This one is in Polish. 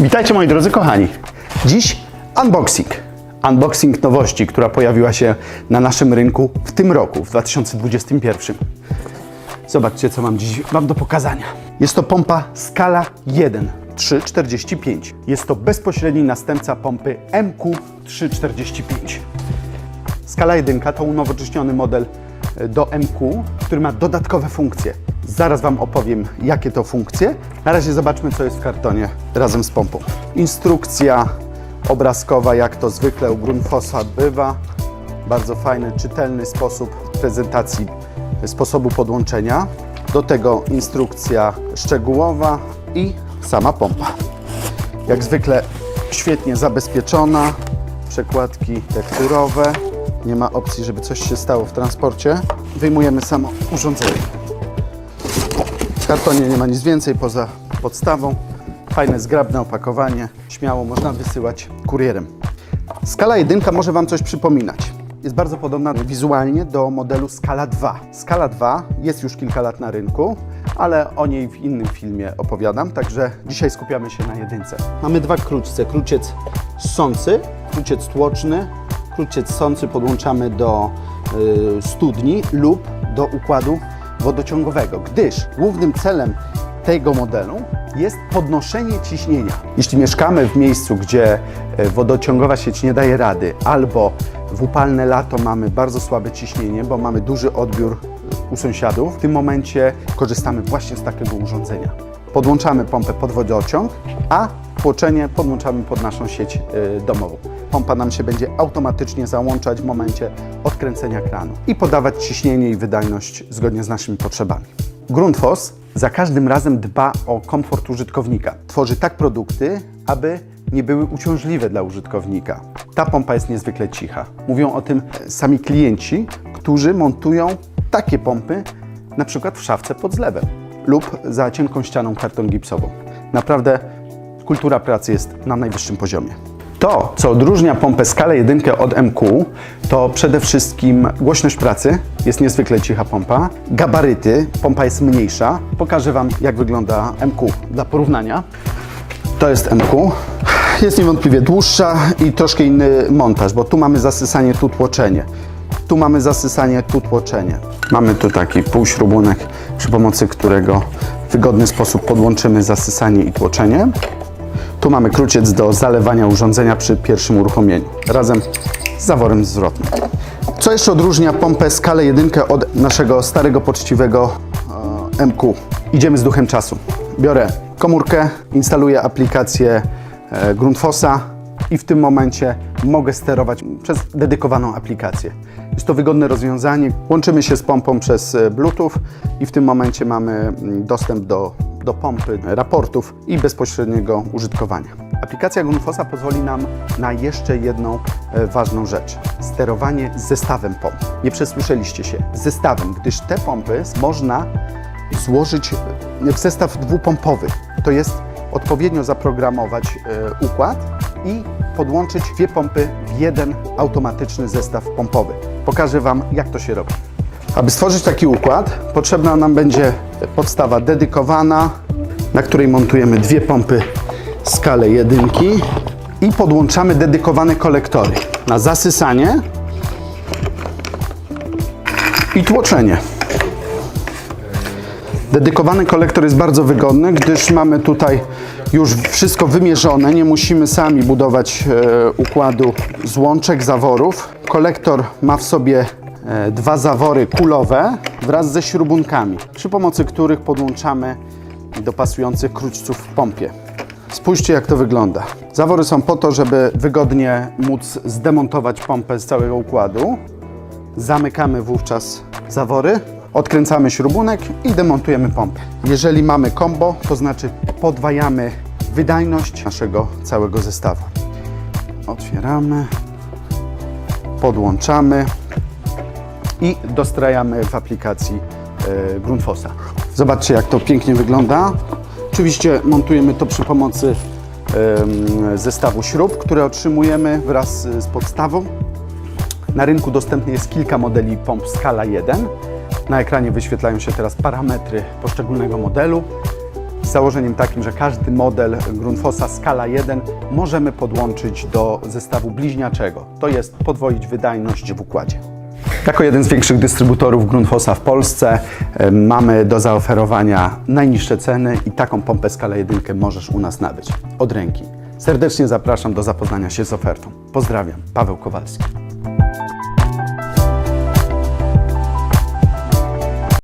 Witajcie moi drodzy kochani. Dziś unboxing. Unboxing nowości, która pojawiła się na naszym rynku w tym roku, w 2021. Zobaczcie, co mam dziś Wam do pokazania. Jest to pompa Skala 1 345. Jest to bezpośredni następca pompy MQ345. Skala 1 to unowocześniony model do MQ, który ma dodatkowe funkcje. Zaraz Wam opowiem, jakie to funkcje. Na razie zobaczmy, co jest w kartonie razem z pompą. Instrukcja obrazkowa, jak to zwykle u Grundfossa bywa. Bardzo fajny, czytelny sposób prezentacji sposobu podłączenia. Do tego instrukcja szczegółowa i sama pompa. Jak zwykle świetnie zabezpieczona, przekładki tekturowe, nie ma opcji, żeby coś się stało w transporcie. Wyjmujemy samo urządzenie. W kartonie nie ma nic więcej poza podstawą. Fajne, zgrabne opakowanie. Śmiało można wysyłać kurierem. Skala 1 może Wam coś przypominać. Jest bardzo podobna wizualnie do modelu Skala 2. Skala 2 jest już kilka lat na rynku, ale o niej w innym filmie opowiadam, także dzisiaj skupiamy się na jedynce. Mamy dwa kruczce. Kruciec sący, kruciec tłoczny. Kruciec sący podłączamy do y, studni lub do układu wodociągowego, gdyż głównym celem tego modelu jest podnoszenie ciśnienia. Jeśli mieszkamy w miejscu, gdzie e, wodociągowa sieć nie daje rady, albo w upalne lato mamy bardzo słabe ciśnienie, bo mamy duży odbiór u sąsiadów, w tym momencie korzystamy właśnie z takiego urządzenia. Podłączamy pompę pod wodociąg, a tłoczenie podłączamy pod naszą sieć e, domową. Pompa nam się będzie automatycznie załączać w momencie odkręcenia kranu i podawać ciśnienie i wydajność zgodnie z naszymi potrzebami. Grundfos za każdym razem dba o komfort użytkownika. Tworzy tak produkty, aby nie były uciążliwe dla użytkownika. Ta pompa jest niezwykle cicha. Mówią o tym sami klienci, którzy montują takie pompy na przykład w szafce pod zlewem lub za cienką ścianą karton gipsową. Naprawdę kultura pracy jest na najwyższym poziomie. To, co odróżnia pompę skalę 1 od MQ, to przede wszystkim głośność pracy. Jest niezwykle cicha pompa. Gabaryty. Pompa jest mniejsza. Pokażę Wam, jak wygląda MQ dla porównania. To jest MQ. Jest niewątpliwie dłuższa i troszkę inny montaż, bo tu mamy zasysanie, tu tłoczenie. Tu mamy zasysanie, tu tłoczenie. Mamy tu taki półśrubunek, przy pomocy którego w wygodny sposób podłączymy zasysanie i tłoczenie. Tu mamy kruciec do zalewania urządzenia przy pierwszym uruchomieniu, razem z zaworem zwrotnym. Co jeszcze odróżnia pompę skalę 1 od naszego starego, poczciwego e, MQ? Idziemy z duchem czasu. Biorę komórkę, instaluję aplikację e, Grundfossa i w tym momencie mogę sterować przez dedykowaną aplikację. Jest to wygodne rozwiązanie. Łączymy się z pompą przez e, Bluetooth i w tym momencie mamy mm, dostęp do, do pompy, raportów i bezpośredniego użytkowania. Aplikacja Grundfossa pozwoli nam na jeszcze jedną e, ważną rzecz. Sterowanie zestawem pomp. Nie przesłyszeliście się. Zestawem, gdyż te pompy można złożyć w zestaw dwupompowy. To jest odpowiednio zaprogramować e, układ i podłączyć dwie pompy w jeden automatyczny zestaw pompowy. Pokażę Wam, jak to się robi. Aby stworzyć taki układ, potrzebna nam będzie podstawa dedykowana, na której montujemy dwie pompy skalę jedynki i podłączamy dedykowane kolektory na zasysanie i tłoczenie. Dedykowany kolektor jest bardzo wygodny, gdyż mamy tutaj już wszystko wymierzone. Nie musimy sami budować e, układu złączek, zaworów. Kolektor ma w sobie dwa zawory kulowe wraz ze śrubunkami, przy pomocy których podłączamy do pasujących kruczców w pompie. Spójrzcie, jak to wygląda. Zawory są po to, żeby wygodnie móc zdemontować pompę z całego układu. Zamykamy wówczas zawory, odkręcamy śrubunek i demontujemy pompę. Jeżeli mamy combo, to znaczy podwajamy wydajność naszego całego zestawu. Otwieramy, podłączamy i dostrajamy w aplikacji e, Grundfossa. Zobaczcie, jak to pięknie wygląda. Oczywiście montujemy to przy pomocy zestawu śrub, które otrzymujemy wraz z podstawą. Na rynku dostępnych jest kilka modeli pomp skala 1. Na ekranie wyświetlają się teraz parametry poszczególnego modelu. z założeniem takim, że każdy model Grundfossa skala 1 możemy podłączyć do zestawu bliźniaczego. To jest podwoić wydajność w układzie. Jako jeden z większych dystrybutorów Grundfossa w Polsce mamy do zaoferowania najniższe ceny i taką pompę skala 1 możesz u nas nabyć od ręki. Serdecznie zapraszam do zapoznania się z ofertą. Pozdrawiam, Paweł Kowalski.